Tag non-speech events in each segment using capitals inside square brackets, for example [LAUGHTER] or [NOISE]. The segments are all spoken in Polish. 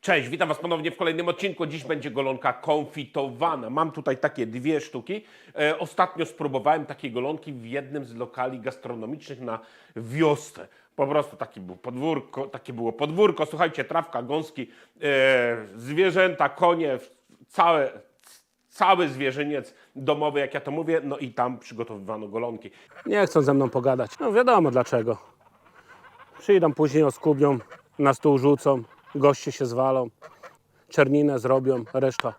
Cześć, witam Was ponownie w kolejnym odcinku. Dziś będzie golonka konfitowana. Mam tutaj takie dwie sztuki. E, ostatnio spróbowałem takiej golonki w jednym z lokali gastronomicznych na wiosce. Po prostu taki był podwórko, takie było podwórko. Słuchajcie, trawka, gąski, e, zwierzęta, konie, całe, cały zwierzyniec domowy, jak ja to mówię, no i tam przygotowywano golonki. Nie chcą ze mną pogadać. No wiadomo dlaczego. Przyjdą później, oskubią, na stół rzucą, goście się zwalą, czerninę zrobią, reszta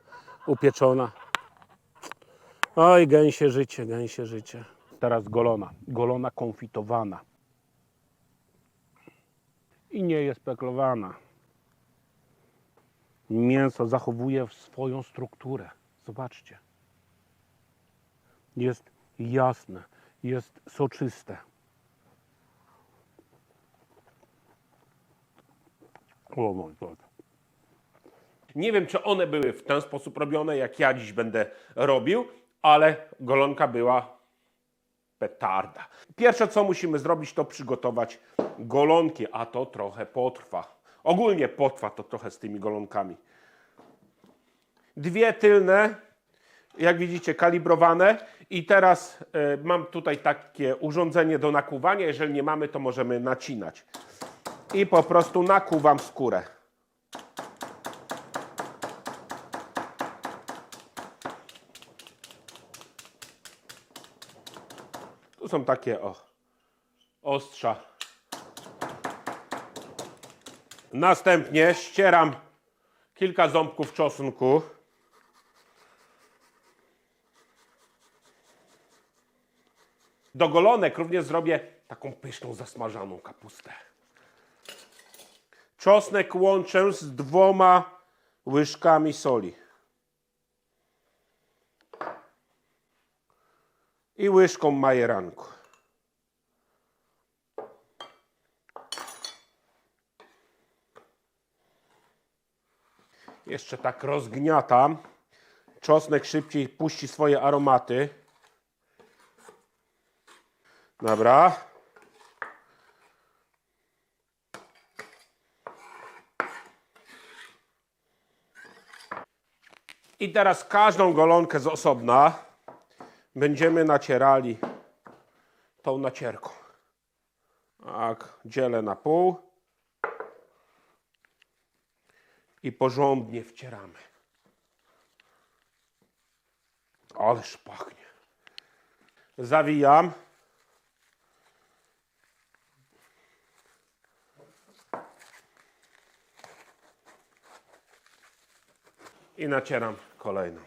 upieczona. Oj, gęsie życie, gęsie życie. Teraz golona, golona konfitowana. I nie jest peklowana. Mięso zachowuje swoją strukturę. Zobaczcie. Jest jasne, jest soczyste. O mój Boże. Nie wiem, czy one były w ten sposób robione, jak ja dziś będę robił, ale golonka była petarda. Pierwsze, co musimy zrobić, to przygotować golonki, a to trochę potrwa. Ogólnie potrwa to trochę z tymi golonkami. Dwie tylne, jak widzicie, kalibrowane. I teraz e, mam tutaj takie urządzenie do nakuwania. Jeżeli nie mamy, to możemy nacinać. I po prostu nakuwam skórę. Tu są takie o, ostrza. Następnie ścieram kilka ząbków czosnku. Do golonek również zrobię taką pyszną, zasmażaną kapustę. Czosnek łączę z dwoma łyżkami soli. I łyżką majeranku. Jeszcze tak rozgniatam. Czosnek szybciej puści swoje aromaty. Dobra. I teraz każdą golonkę z osobna będziemy nacierali tą nacierką. Tak, dzielę na pół i porządnie wcieramy. Ależ pachnie. Zawijam. I nacieram kolejną.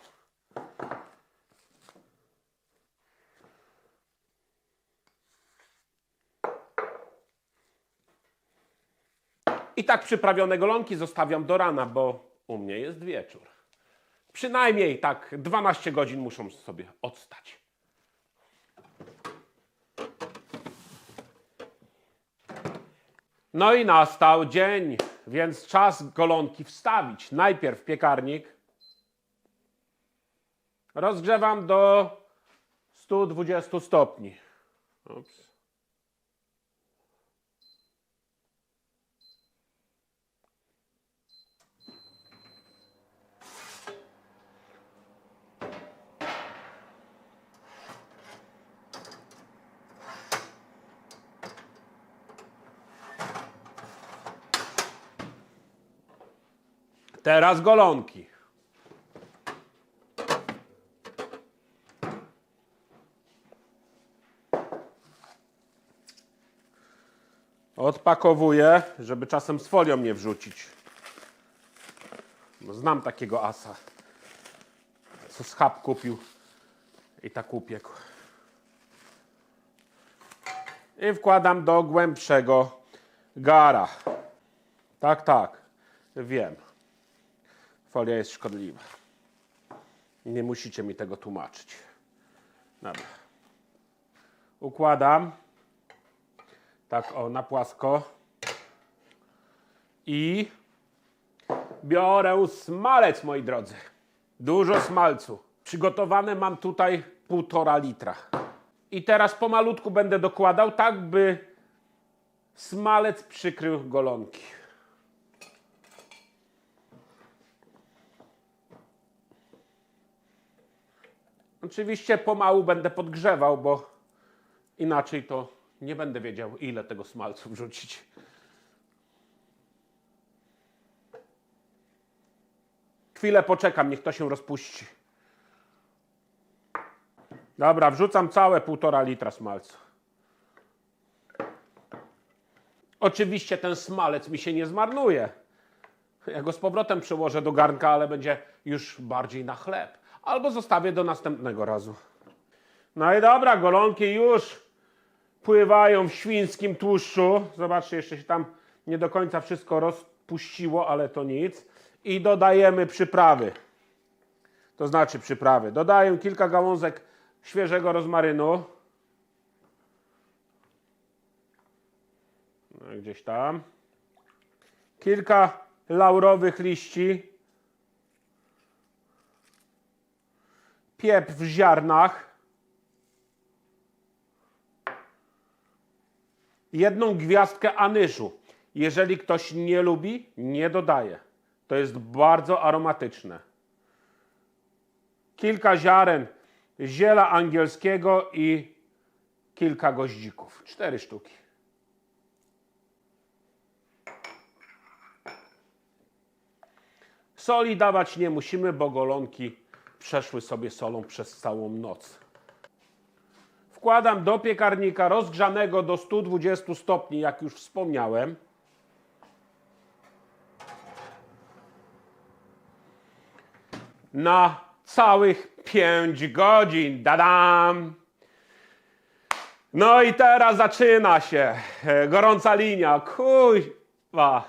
I tak przyprawione golonki zostawiam do rana, bo u mnie jest wieczór. Przynajmniej tak 12 godzin muszą sobie odstać. No i nastał dzień, więc czas golonki wstawić. Najpierw piekarnik. Rozgrzewam do 120 stopni. Ups. Teraz golonki. Odpakowuję, żeby czasem z folią nie wrzucić. No, znam takiego asa, co schab kupił i tak upiekł. I wkładam do głębszego gara. Tak, tak, wiem. Folia jest szkodliwa. Nie musicie mi tego tłumaczyć. Dobra. Układam tak o, na płasko. I biorę smalec, moi drodzy. Dużo smalcu. Przygotowane mam tutaj półtora litra. I teraz pomalutku będę dokładał, tak by smalec przykrył golonki. Oczywiście pomału będę podgrzewał, bo inaczej to nie będę wiedział, ile tego smalcu wrzucić. Chwilę poczekam, niech to się rozpuści. Dobra, wrzucam całe półtora litra smalca. Oczywiście ten smalec mi się nie zmarnuje. Ja go z powrotem przyłożę do garnka, ale będzie już bardziej na chleb. Albo zostawię do następnego razu. No i dobra, golonki już pływają w świńskim tłuszczu. Zobaczcie, jeszcze się tam nie do końca wszystko rozpuściło, ale to nic. I dodajemy przyprawy. To znaczy przyprawy. Dodaję kilka gałązek świeżego rozmarynu. No, gdzieś tam. Kilka laurowych liści. Pieprz w ziarnach. Jedną gwiazdkę anyżu. Jeżeli ktoś nie lubi, nie dodaje. To jest bardzo aromatyczne. Kilka ziaren ziela angielskiego i kilka goździków. Cztery sztuki. Soli dawać nie musimy, bo golonki przeszły sobie solą przez całą noc. Wkładam do piekarnika rozgrzanego do 120 stopni, jak już wspomniałem. Na całych 5 godzin. Dadam! No i teraz zaczyna się e, gorąca linia. Kuźwa.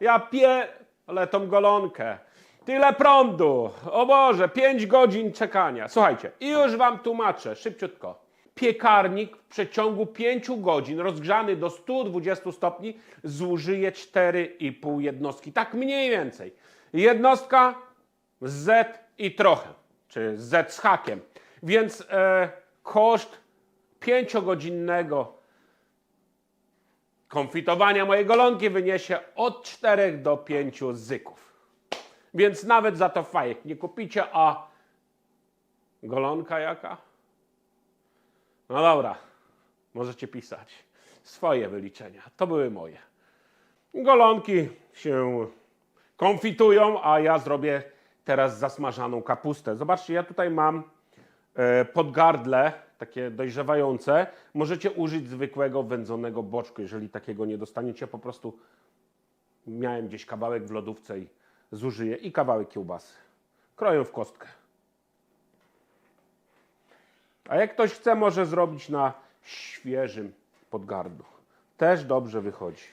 Ja pielę tą golonkę. Tyle prądu. O Boże, 5 godzin czekania. Słuchajcie, i już wam tłumaczę, szybciutko. Piekarnik w przeciągu 5 godzin rozgrzany do 120 stopni zużyje 4,5 jednostki. Tak mniej więcej. Jednostka Z i trochę, czy Z z hakiem. Więc e, koszt 5-godzinnego konfitowania mojej golonki wyniesie od 4 do 5 zyków. Więc nawet za to fajek nie kupicie, a golonka jaka? No dobra, możecie pisać swoje wyliczenia. To były moje. Golonki się konfitują, a ja zrobię teraz zasmażaną kapustę. Zobaczcie, ja tutaj mam e, podgardle, takie dojrzewające. Możecie użyć zwykłego wędzonego boczku, jeżeli takiego nie dostaniecie. Po prostu miałem gdzieś kawałek w lodówce i zużyję i kawałek kiełbasy. Kroję w kostkę. A jak ktoś chce, może zrobić na świeżym podgardlu. Też dobrze wychodzi.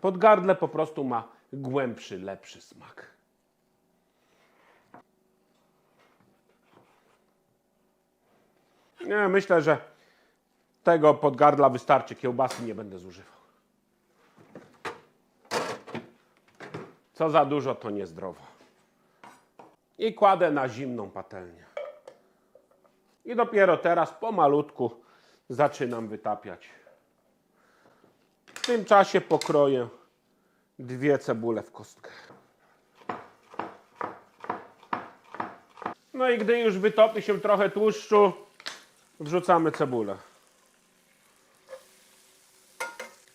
Podgardle po prostu ma głębszy, lepszy smak. Nie, myślę, że tego podgardla wystarczy. Kiełbasy nie będę zużywał. Co za dużo, to niezdrowo. I kładę na zimną patelnię. I dopiero teraz pomalutku zaczynam wytapiać. W tym czasie pokroję dwie cebule w kostkę. No i gdy już wytopi się trochę tłuszczu, wrzucamy cebulę.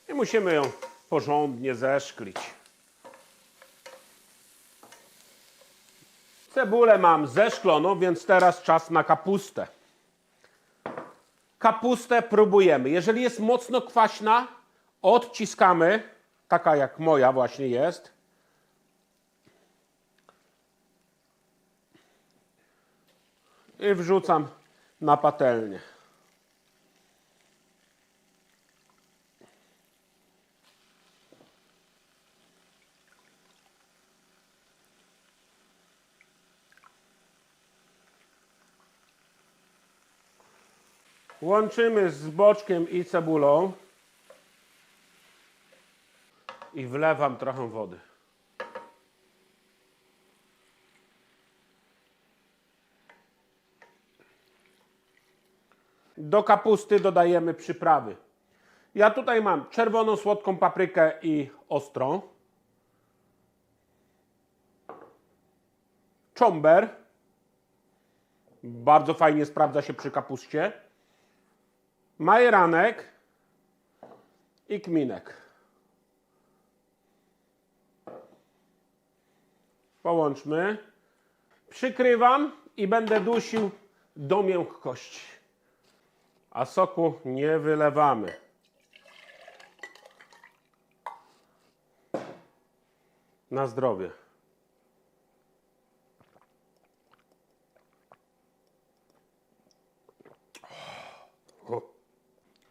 I musimy ją porządnie zeszklić. Cebulę mam zeszkloną, więc teraz czas na kapustę. Kapustę próbujemy. Jeżeli jest mocno kwaśna, odciskamy, taka jak moja właśnie jest. I wrzucam na patelnię. Łączymy z boczkiem i cebulą. I wlewam trochę wody. Do kapusty dodajemy przyprawy. Ja tutaj mam czerwoną słodką paprykę i ostrą. czomber. Bardzo fajnie sprawdza się przy kapuście. Majeranek i kminek. Połączmy. Przykrywam i będę dusił do miękkości. A soku nie wylewamy. Na zdrowie.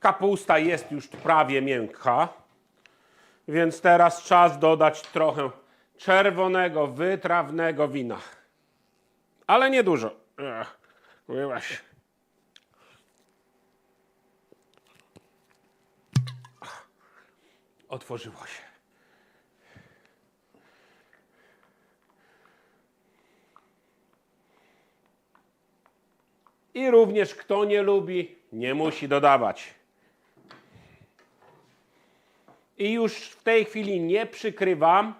Kapusta jest już prawie miękka, więc teraz czas dodać trochę czerwonego, wytrawnego wina. Ale nie dużo. Ech, Wyłaś. Otworzyło się. I również kto nie lubi, nie musi dodawać. I już w tej chwili nie przykrywam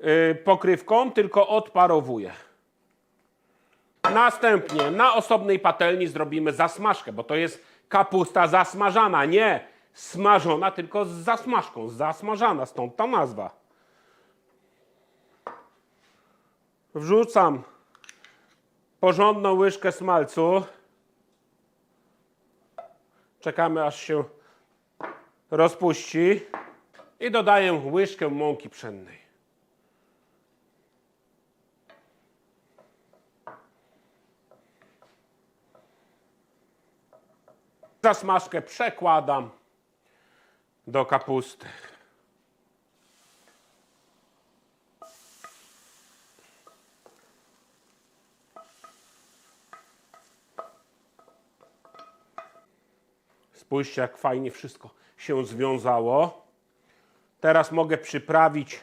y, pokrywką, tylko odparowuję. Następnie na osobnej patelni zrobimy zasmażkę, bo to jest kapusta zasmażana, nie smażona, tylko z zasmażką, zasmażana, stąd ta nazwa. Wrzucam porządną łyżkę smalcu. Czekamy aż się rozpuści i dodaję łyżkę mąki pszennej. Zasmażkę przekładam do kapusty. Spójrzcie, jak fajnie wszystko się związało. Teraz mogę przyprawić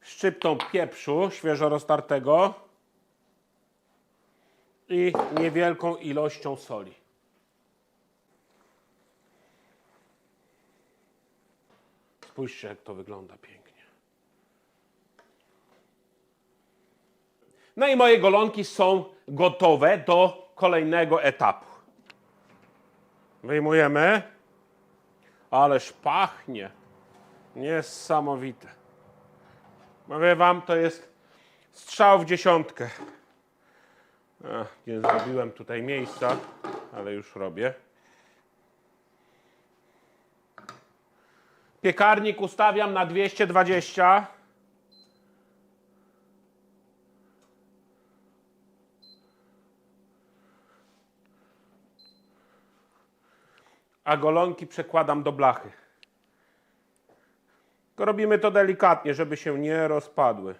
szczyptą pieprzu świeżo roztartego i niewielką ilością soli. Spójrzcie, jak to wygląda pięknie. No i moje golonki są gotowe do kolejnego etapu. Wyjmujemy. Ależ pachnie. Niesamowite. Mówię wam, to jest strzał w dziesiątkę. Nie zrobiłem tutaj miejsca, ale już robię. Piekarnik ustawiam na 220. A golonki przekładam do blachy. Tylko robimy to delikatnie, żeby się nie rozpadły.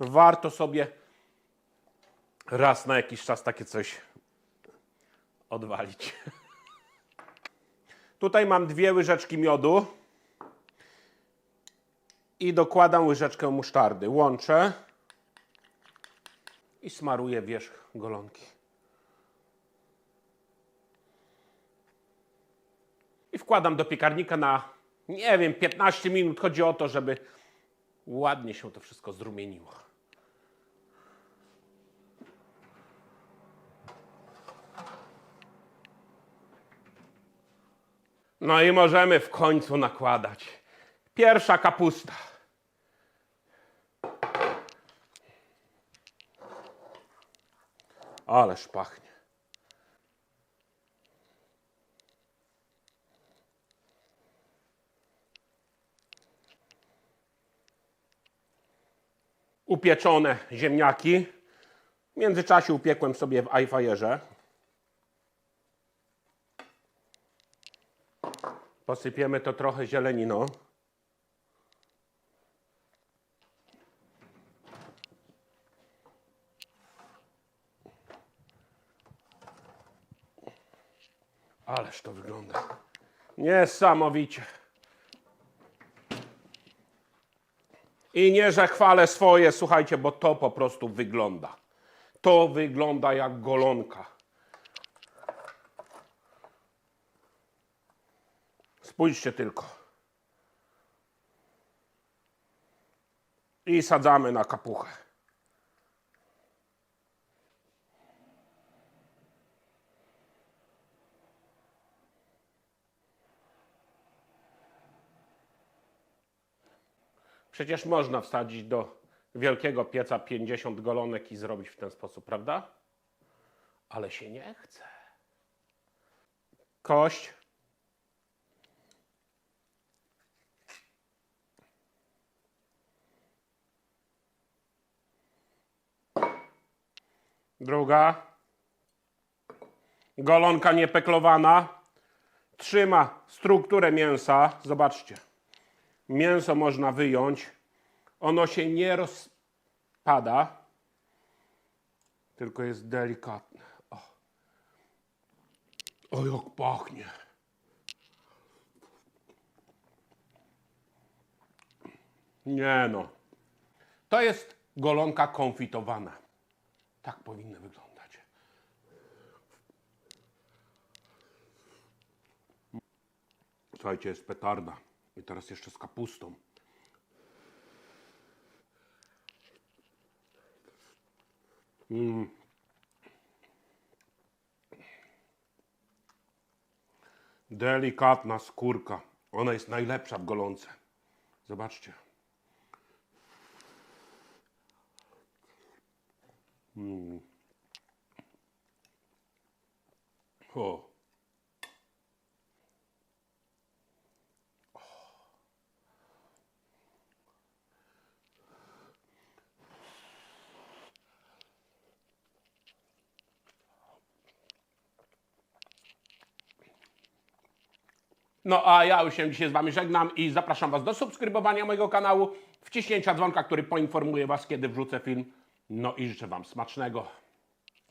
warto sobie raz na jakiś czas takie coś odwalić. [LAUGHS] Tutaj mam dwie łyżeczki miodu i dokładam łyżeczkę musztardy. Łączę i smaruję wierzch golonki. I wkładam do piekarnika na, nie wiem, 15 minut. Chodzi o to, żeby ładnie się to wszystko zrumieniło. No i możemy w końcu nakładać. Pierwsza kapusta. Ależ pachnie. Upieczone ziemniaki. W międzyczasie upiekłem sobie w iFire'ze. Posypiemy to trochę zieleniną. Ależ to wygląda. Niesamowicie. I nie, że chwalę swoje, słuchajcie, bo to po prostu wygląda. To wygląda jak golonka. Spójrzcie tylko. I sadzamy na kapuchę. Przecież można wsadzić do wielkiego pieca 50 golonek i zrobić w ten sposób, prawda? Ale się nie chce. Kość. Druga. Golonka niepeklowana. Trzyma strukturę mięsa. Zobaczcie. Mięso można wyjąć. Ono się nie rozpada, tylko jest delikatne. O, o jak pachnie. Nie no. To jest golonka konfitowana. Tak powinny wyglądać. Słuchajcie, jest petarda. I teraz jeszcze z kapustą. Delikatna skórka. Ona jest najlepsza w golące. Zobaczcie. Mm. O. No a ja już się dzisiaj z Wami żegnam i zapraszam Was do subskrybowania mojego kanału, wciśnięcia dzwonka, który poinformuje Was, kiedy wrzucę film. No i życzę Wam smacznego.